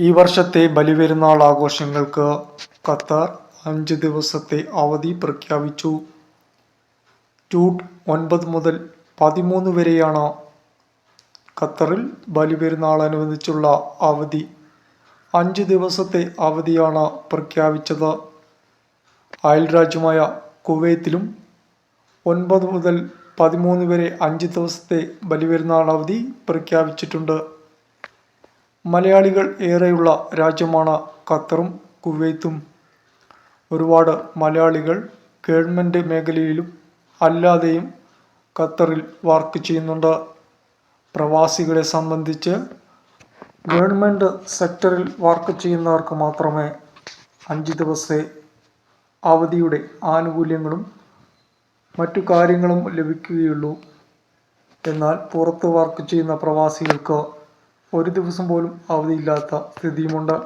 ഈ വർഷത്തെ ബലിപെരുന്നാൾ ആഘോഷങ്ങൾക്ക് ഖത്തർ അഞ്ച് ദിവസത്തെ അവധി പ്രഖ്യാപിച്ചു. ജൂൺ ഒൻപത് മുതൽ പതിമൂന്ന് വരെയാണ് ഖത്തറിൽ ബലിപെരുന്നാൾ ബലിപെരുന്നാളനുബന്ധിച്ചുള്ള അവധി. അഞ്ച് ദിവസത്തെ അവധിയാണ് പ്രഖ്യാപിച്ചത്. അയൽരാജ്യമായ കുവൈത്തിലും ഒൻപത് മുതൽ പതിമൂന്ന് വരെ അഞ്ച് ദിവസത്തെ ബലിപെരുന്നാൾ അവധി പ്രഖ്യാപിച്ചിട്ടുണ്ട്. മലയാളികൾ ഏറെയുള്ള രാജ്യമാണ് ഖത്തറും കുവൈത്തും. ഒരുപാട് മലയാളികൾ ഗവൺമെന്റ് മേഖലയിലും അല്ലാതെയും ഖത്തറിൽ വർക്ക് ചെയ്യുന്നുണ്ട്. പ്രവാസികളെ സംബന്ധിച്ച് ഗവൺമെന്റ് സെക്ടറിൽ വർക്ക് ചെയ്യുന്നവർക്ക് മാത്രമേ അഞ്ച് ദിവസത്തെ അവധിയുടെ ആനുകൂല്യങ്ങളും മറ്റു കാര്യങ്ങളും ലഭിക്കുകയുള്ളൂ. എന്നാൽ പുറത്ത് വർക്ക് ചെയ്യുന്ന പ്രവാസികൾക്ക് ഒരു ദിവസം പോലും അവധിയില്ലാത്ത സ്ഥിതിയുമുണ്ട്.